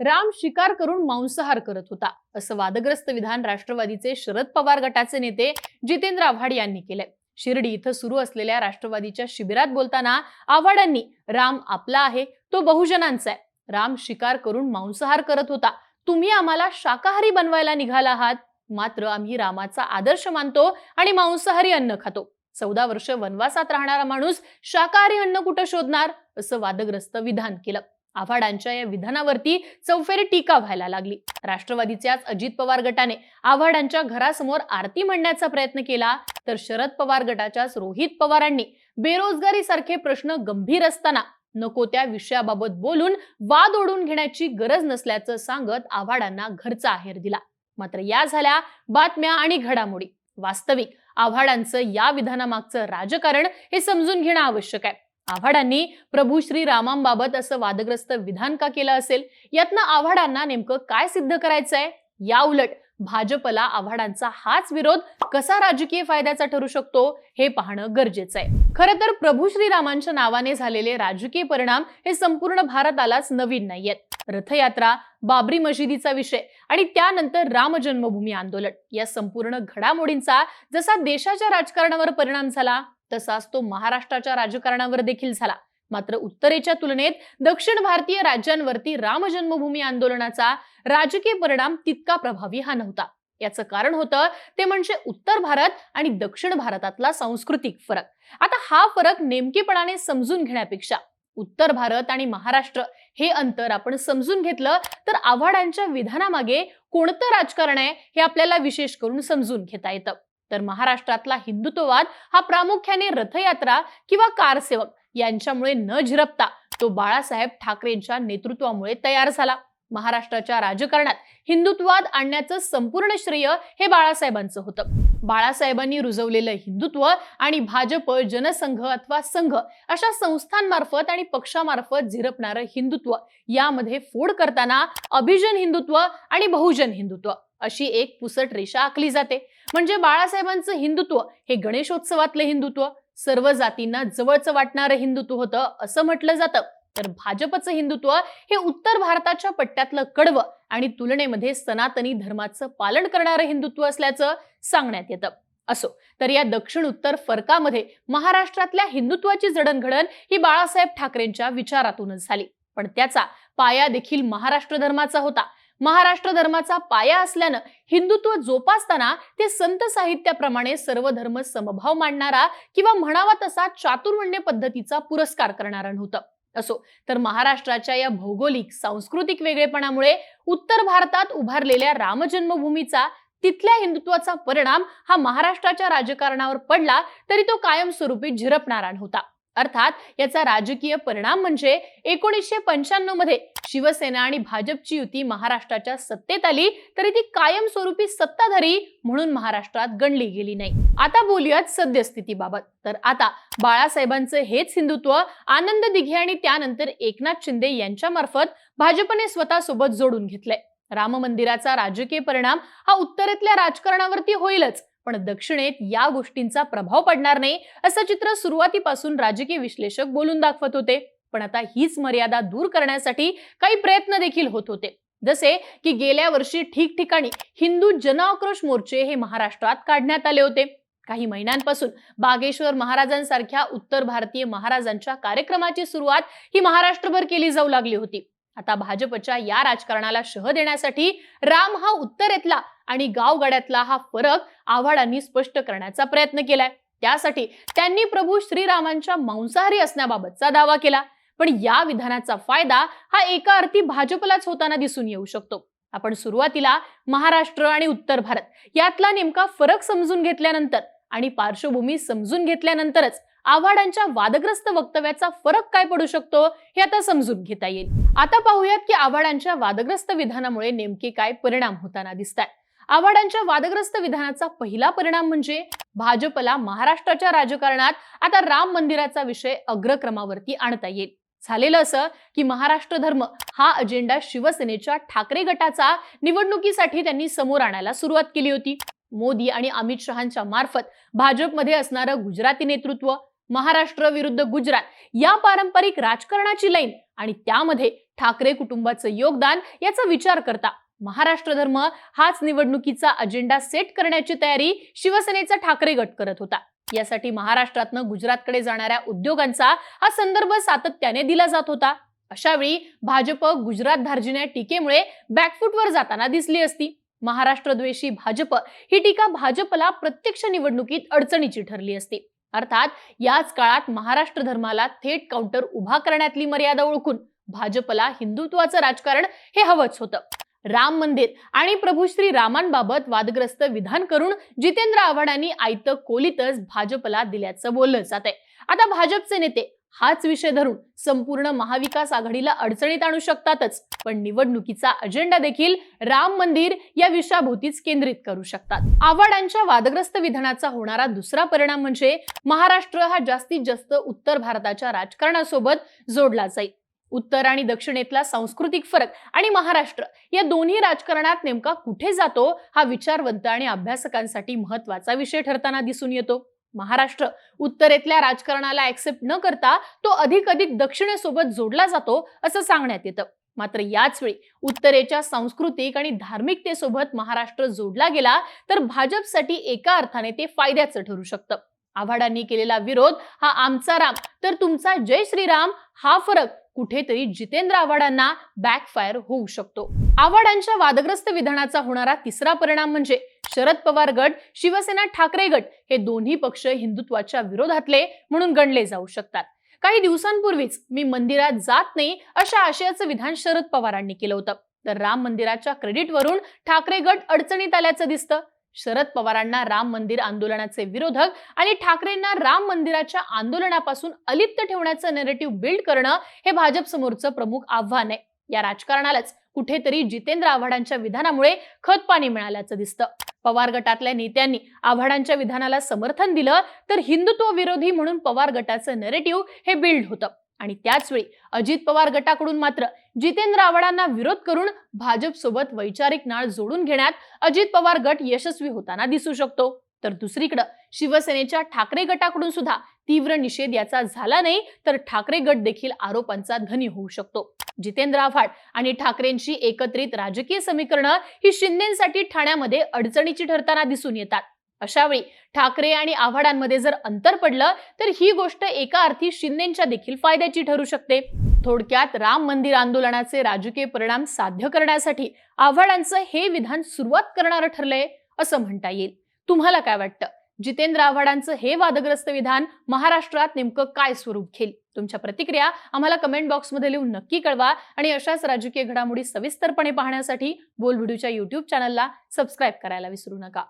राम शिकार करून मांसाहार करत होता असं वादग्रस्त विधान राष्ट्रवादीचे शरद पवार गटाचे नेते जितेंद्र आव्हाड यांनी केलंय. शिर्डी इथं सुरू असलेल्या राष्ट्रवादीच्या शिबिरात बोलताना आव्हाडांनी राम आपला आहे तो बहुजनांचा आहे. राम शिकार करून मांसाहार करत होता. तुम्ही आम्हाला शाकाहारी बनवायला निघाला आहात. मात्र आम्ही रामाचा आदर्श मानतो आणि मांसाहारी अन्न खातो. चौदा वर्ष वनवासात राहणारा माणूस शाकाहारी अन्न कुठं शोधणार असं वादग्रस्त विधान केलं. आव्हाडांच्या या विधानावरती चौफेरी टीका व्हायला लागली. राष्ट्रवादीच्याच अजित पवार गटाने आव्हाडांच्या घरासमोर आरती म्हणण्याचा प्रयत्न केला तर शरद पवार गटाच्याच रोहित पवारांनी बेरोजगारी सारखे प्रश्न गंभीर असताना नको त्या विषयाबाबत बोलून वाद ओढून घेण्याची गरज नसल्याचं सांगत आव्हाडांना घरचा आहेर दिला. मात्र या झाल्या बातम्या आणि घडामोडी. वास्तविक आव्हाडांचं या विधानामागचं राजकारण हे समजून घेणं आवश्यक आहे. आव्हाडांनी प्रभू श्री रामांबाबत असं वादग्रस्त विधान का केलं असेल? यातनं आव्हाडांना नेमकं काय सिद्ध करायचंय? या उलट भाजपला आव्हाडांचा हाच विरोध कसा राजकीय फायद्याचा ठरू शकतो हे पाहणं गरजेचं आहे. खरं तर प्रभू श्रीरामांच्या नावाने झालेले राजकीय परिणाम हे संपूर्ण भारतालाच नवीन नाहीयेत रथयात्रा बाबरी मशिदीचा विषय आणि त्यानंतर राम जन्मभूमी आंदोलन या संपूर्ण घडामोडींचा जसा देशाच्या राजकारणावर परिणाम झाला तसाच तो महाराष्ट्राच्या राजकारणावर देखील झाला. मात्र उत्तरेच्या तुलनेत दक्षिण भारतीय राज्यांवरती राम जन्मभूमी आंदोलनाचा राजकीय परिणाम तितका प्रभावी हा नव्हता. याचं कारण होतं ते म्हणजे उत्तर भारत आणि दक्षिण भारतातला सांस्कृतिक फरक. आता हा फरक नेमकेपणाने समजून घेण्यापेक्षा उत्तर भारत आणि महाराष्ट्र हे अंतर आपण समजून घेतलं तर आव्हाडांच्या विधानामागे कोणतं राजकारण आहे हे आपल्याला विशेष करून समजून घेता येतं. तर महाराष्ट्रातला हिंदुत्ववाद हा प्रामुख्याने रथयात्रा किंवा कारसेवक यांच्यामुळे न झिरपता तो बाळासाहेब ठाकरेंच्या नेतृत्वामुळे तयार झाला. महाराष्ट्राच्या राजकारणात हिंदुत्ववाद आणण्याचं संपूर्ण श्रेय हे बाळासाहेबांचं होतं. बाळासाहेबांनी रुजवलेलं हिंदुत्व आणि भाजप जनसंघ अथवा संघ अशा संस्थांमार्फत आणि पक्षामार्फत झिरपणारं हिंदुत्व यामध्ये फोड करताना अभिजन हिंदुत्व आणि बहुजन हिंदुत्व. अशी एक पुसट रेषा आखली जाते. म्हणजे बाळासाहेबांचं हिंदुत्व हे गणेशोत्सवातलं हिंदुत्व सर्व जातींना जवळचं वाटणारं हिंदुत्व होतं असं म्हटलं जातं. तर भाजपचं हिंदुत्व हे उत्तर भारताच्या पट्ट्यातलं कडवं आणि तुलनेमध्ये सनातनी धर्माचं पालन करणारं हिंदुत्व असल्याचं सांगण्यात येतं. असो तर या दक्षिण उत्तर फरकामध्ये महाराष्ट्रातल्या हिंदुत्वाची जडणघडण ही बाळासाहेब ठाकरेंच्या विचारातूनच झाली. पण त्याचा पाया देखील महाराष्ट्र धर्माचा होता. महाराष्ट्र धर्माचा पाया असल्यानं हिंदुत्व जोपासताना ते संत साहित्याप्रमाणे सर्व धर्म समभाव मांडणारा किंवा म्हणावा तसा चातुर्वण्य पद्धतीचा पुरस्कार करणारा नव्हतं. असो तर महाराष्ट्राच्या या भौगोलिक सांस्कृतिक वेगळेपणामुळे उत्तर भारतात उभारलेल्या रामजन्मभूमीचा तिथल्या हिंदुत्वाचा परिणाम हा महाराष्ट्राच्या राजकारणावर पडला तरी तो कायमस्वरूपी झिरपणारा नव्हता. अर्थात याचा राजकीय परिणाम म्हणजे एकोणीसशे पंच्याण्णवमध्ये शिवसेना आणि भाजपची युती महाराष्ट्राच्या सत्तेत आली तरी ती कायमस्वरूपी सत्ताधारी म्हणून महाराष्ट्रात गणली गेली नाही. आता बोलूयात सद्यस्थितीबाबत. तर आता बाळासाहेबांचं हेच हिंदुत्व आनंद दिघे आणि त्यानंतर एकनाथ शिंदे यांच्या मार्फत भाजपने स्वतःसोबत जोडून घेतलंय. राम मंदिराचा राजकीय परिणाम हा उत्तरेतल्या राजकारणावरती होईलच. पण दक्षिणेत या गोष्टींचा प्रभाव पडणार नाही असं चित्र सुरुवातीपासून राजकीय विश्लेषक बोलून दाखवत होते. पण आता हीच मर्यादा दूर करण्यासाठी काही प्रयत्न देखील होत होते. जसे की गेल्या वर्षी ठिकठिकाणी हिंदू जनआक्रोश मोर्चे हे महाराष्ट्रात काढण्यात आले होते. काही महिन्यांपासून बागेश्वर महाराजांसारख्या उत्तर भारतीय महाराजांच्या कार्यक्रमाची सुरुवात ही महाराष्ट्रभर केली जाऊ लागली होती. आता भाजपच्या या राजकारणाला शह देण्यासाठी राम हा उत्तरेतला आणि गावगाड्यातला हा फरक आव्हाडांनी स्पष्ट करण्याचा प्रयत्न केलाय. त्यासाठी त्यांनी प्रभू श्रीरामांच्या मांसाहारी असण्याबाबतचा दावा केला. पण या विधानाचा फायदा हा एका अर्थी भाजपलाच होताना दिसून येऊ शकतो. आपण सुरुवातीला महाराष्ट्र आणि उत्तर भारत यातला नेमका फरक समजून घेतल्यानंतर आणि पार्श्वभूमी समजून घेतल्यानंतरच आव्हाडांच्या वादग्रस्त वक्तव्याचा फरक काय पडू शकतो हे आता समजून घेता येईल. आता पाहूयात की आव्हाडांच्या वादग्रस्त विधानामुळे नेमके काय परिणाम होताना दिसतात आव्हाडांच्या वादग्रस्त विधानाचा पहिला परिणाम म्हणजे भाजपला महाराष्ट्राच्या राजकारणात आता राम मंदिराचा विषय अग्रक्रमावरती आणता येईल. झालेलं असं की महाराष्ट्र धर्म हा अजेंडा शिवसेनेच्या ठाकरे गटाचा निवडणुकीसाठी त्यांनी समोर आणायला सुरुवात केली होती. मोदी आणि अमित शहांच्या मार्फत भाजपमध्ये असणारं गुजराती नेतृत्व महाराष्ट्र विरुद्ध गुजरात या पारंपरिक राजकारणाची लाईन आणि त्यामध्ये ठाकरे कुटुंबाचं योगदान याचा विचार करता महाराष्ट्र धर्म हाच निवडणुकीचा अजेंडा सेट करण्याची तयारी शिवसेनेचा ठाकरे गट करत होता. यासाठी महाराष्ट्रातनं गुजरातकडे जाणाऱ्या उद्योगांचा हा संदर्भ सातत्याने दिला जात होता. अशावेळी भाजप गुजरात धार्जिण्या टीकेमुळे बॅकफुटवर जाताना दिसली असती. महाराष्ट्रद्वेषी भाजप ही टीका भाजपला प्रत्यक्ष निवडणुकीत अडचणीची ठरली असती. अर्थात याच काळात महाराष्ट्र धर्माला थेट काउंटर उभा करण्यातली मर्यादा ओळखून भाजपला हिंदुत्वाचं राजकारण हे हवंच होतं. राम मंदिर. आणि प्रभू श्री रामांबाबत वादग्रस्त विधान करून जितेंद्र आव्हाडांनी आयत कोलीतच भाजपला दिल्याचं बोललं जात आहे आता भाजपचे नेते हाच विषय धरून संपूर्ण महाविकास आघाडीला अडचणीत आणू शकतातच पण निवडणुकीचा अजेंडा देखील राम मंदिर या विषयाभोवतीच केंद्रित करू शकतात. आव्हाडांच्या वादग्रस्त विधानाचा होणारा दुसरा परिणाम म्हणजे महाराष्ट्र हा जास्तीत जास्त उत्तर भारताच्या राजकारणासोबत जोडला जाईल. उत्तर आणि दक्षिणेतला सांस्कृतिक फरक आणि महाराष्ट्र या दोन्ही राजकारणात नेमका कुठे जातो हा विचारवंत आणि अभ्यासकांसाठी महत्त्वाचा विषय ठरताना दिसून येतो. महाराष्ट्र उत्तरेतल्या राजकारणाला ऍक्सेप्ट न करता तो अधिक अधिक दक्षिणेसोबत जोडला जातो असं सांगण्यात येतं. मात्र याच वेळी उत्तरेच्या सांस्कृतिक आणि धार्मिकतेसोबत महाराष्ट्र जोडला गेला तर भाजपसाठी एका अर्थाने ते फायद्याचं ठरू शकतं. आव्हाडांनी केलेला विरोध हा आमचा राम तर तुमचा जय श्रीराम हा फरक कुठेतरी जितेंद्र आव्हाडांना बॅकफायर होऊ शकतो. आव्हाडांच्या वादग्रस्त विधानाचा होणारा तिसरा परिणाम म्हणजे शरद पवार गट शिवसेना ठाकरे गट हे दोन्ही पक्ष हिंदुत्वाच्या विरोधातले म्हणून गणले जाऊ शकतात. काही दिवसांपूर्वीच मी मंदिरात जात नाही अशा आशयाचं विधान शरद पवारांनी केलं होतं. तर राम मंदिराच्या क्रेडिटवरून ठाकरे गट अडचणीत आल्याचं दिसतं. शरद पवारांना राम मंदिर आंदोलनाचे विरोधक आणि ठाकरेंना राम मंदिराच्या आंदोलनापासून अलिप्त ठेवण्याचं नेरेटिव्ह बिल्ड करणं हे भाजप समोरचं प्रमुख आव्हान आहे. या राजकारणालाच कुठेतरी जितेंद्र आव्हाडांच्या विधानामुळे खतपाणी मिळाल्याचं दिसतं. पवार गटातल्या नेत्यांनी आव्हाडांच्या विधानाला समर्थन दिलं तर हिंदुत्व विरोधी म्हणून पवार गटाचं नेरेटिव्ह हे बिल्ड होतं. आणि त्याचवेळी अजित पवार गटाकडून मात्र जितेंद्र आव्हाडांना विरोध करून भाजप सोबत वैचारिक नाळ जोडून घेण्यात अजित पवार गट यशस्वी होताना दिसू शकतो. तर दुसरीकडे शिवसेनेच्या ठाकरे गटाकडून सुद्धा तीव्र निषेध याचा झाला नाही तर ठाकरे गट देखील आरोपांचा धनी होऊ शकतो. जितेंद्र आव्हाड आणि ठाकरेंची एकत्रित राजकीय समीकरणं ही शिंदेसाठी ठाण्यामध्ये अडचणीची ठरताना दिसून येतात. अशावेळी ठाकरे आणि आव्हाडांमध्ये जर अंतर पडलं तर ही गोष्ट एका अर्थी शिंदेच्या देखील फायद्याची ठरू शकते. थोडक्यात राम मंदिर आंदोलनाचे राजकीय परिणाम साध्य करण्यासाठी आव्हाडांचं हे विधान सुरुवात करणारं ठरलंय असं म्हणता येईल. तुम्हाला काय वाटतं? जितेंद्र आव्हाडांचं हे वादग्रस्त विधान महाराष्ट्रात नेमकं काय स्वरूप घेईल? तुमच्या प्रतिक्रिया आम्हाला कमेंट बॉक्समध्ये लिहून नक्की कळवा आणि अशाच राजकीय घडामोडी सविस्तरपणे पाहण्यासाठी बोल व्हिडिओच्या युट्यूब चॅनलला सबस्क्राईब करायला विसरू नका.